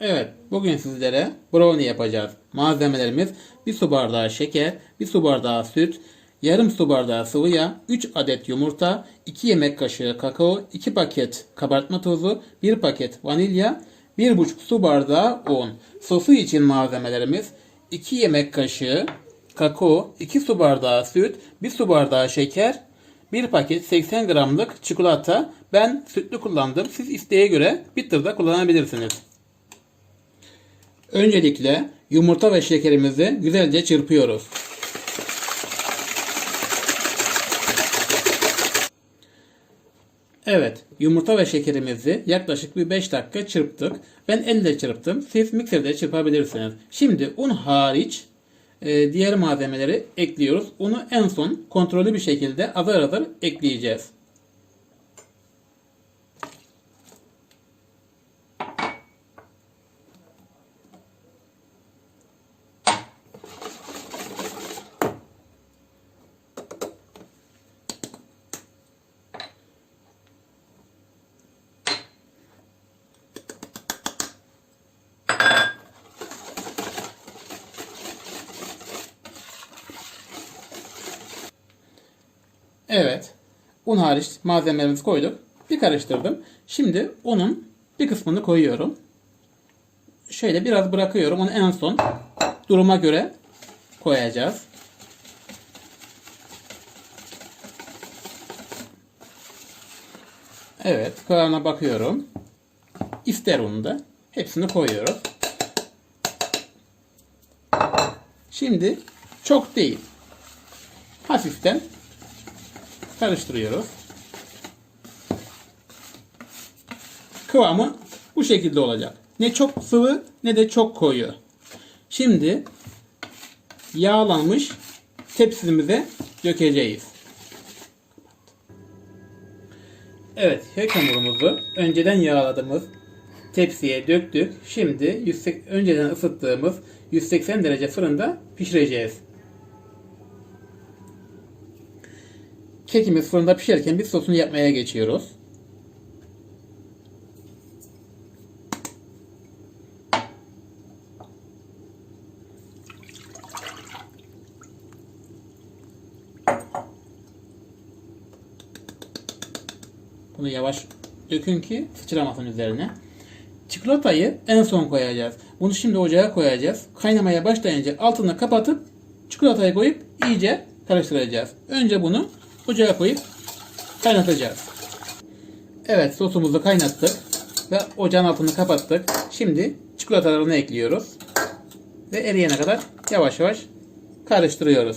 Evet, bugün sizlere brownie yapacağız. Malzemelerimiz 1 su bardağı şeker, 1 su bardağı süt, yarım su bardağı sıvı yağ, 3 adet yumurta, 2 yemek kaşığı kakao, 2 paket kabartma tozu, 1 paket vanilya, 1,5 su bardağı un. Sosu için malzemelerimiz 2 yemek kaşığı kakao, 2 su bardağı süt, 1 su bardağı şeker, 1 paket 80 gramlık çikolata. Ben sütlü kullandım. Siz isteğe göre bitter'da kullanabilirsiniz. Öncelikle yumurta ve şekerimizi güzelce çırpıyoruz. Evet, yumurta ve şekerimizi yaklaşık bir 5 dakika çırptık. Ben elle çırptım. Siz mikserde çırpabilirsiniz. Şimdi un hariç e, diğer malzemeleri ekliyoruz. Unu en son kontrollü bir şekilde azar azar ekleyeceğiz. Evet. Un hariç malzemelerimizi koyduk. Bir karıştırdım. Şimdi unun bir kısmını koyuyorum. Şöyle biraz bırakıyorum. Onu en son duruma göre koyacağız. Evet. Kıvamına bakıyorum. İster unu da. Hepsini koyuyoruz. Şimdi çok değil. Hafiften karıştırıyoruz. Kıvamı bu şekilde olacak. Ne çok sıvı ne de çok koyu. Şimdi yağlanmış tepsimize dökeceğiz. Evet, kek hamurumuzu önceden yağladığımız tepsiye döktük. Şimdi 100, önceden ısıttığımız 180 derece fırında pişireceğiz. Kekimiz fırında pişerken biz sosunu yapmaya geçiyoruz. Bunu yavaş dökün ki sıçramasın üzerine. Çikolatayı en son koyacağız. Bunu şimdi ocağa koyacağız. Kaynamaya başlayınca altını kapatıp çikolatayı koyup iyice karıştıracağız. Önce bunu ocağa koyup kaynatacağız. Evet sosumuzu kaynattık ve ocağın altını kapattık. Şimdi çikolatalarını ekliyoruz. Ve eriyene kadar yavaş yavaş karıştırıyoruz.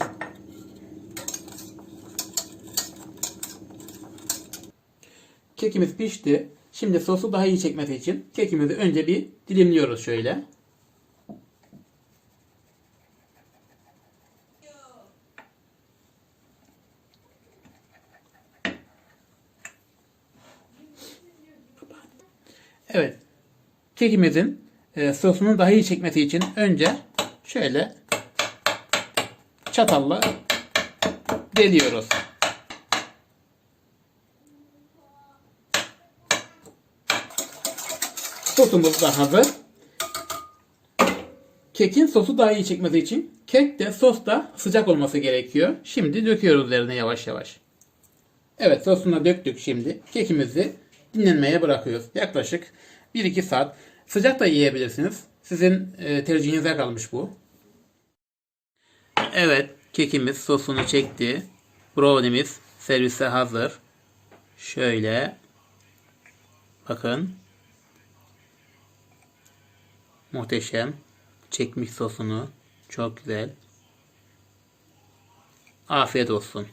Kekimiz pişti. Şimdi sosu daha iyi çekmesi için kekimizi önce bir dilimliyoruz şöyle. Evet. Kekimizin e, sosunu daha iyi çekmesi için önce şöyle çatalla deliyoruz. Sosumuz da hazır. Kekin sosu daha iyi çekmesi için kek de sos da sıcak olması gerekiyor. Şimdi döküyoruz üzerine yavaş yavaş. Evet sosunu döktük şimdi. Kekimizi dinlenmeye bırakıyoruz. Yaklaşık 1-2 saat. Sıcak da yiyebilirsiniz. Sizin e, tercihinize kalmış bu. Evet kekimiz sosunu çekti. Brownie'miz servise hazır. Şöyle. Bakın. Muhteşem. Çekmiş sosunu. Çok güzel. Afiyet olsun.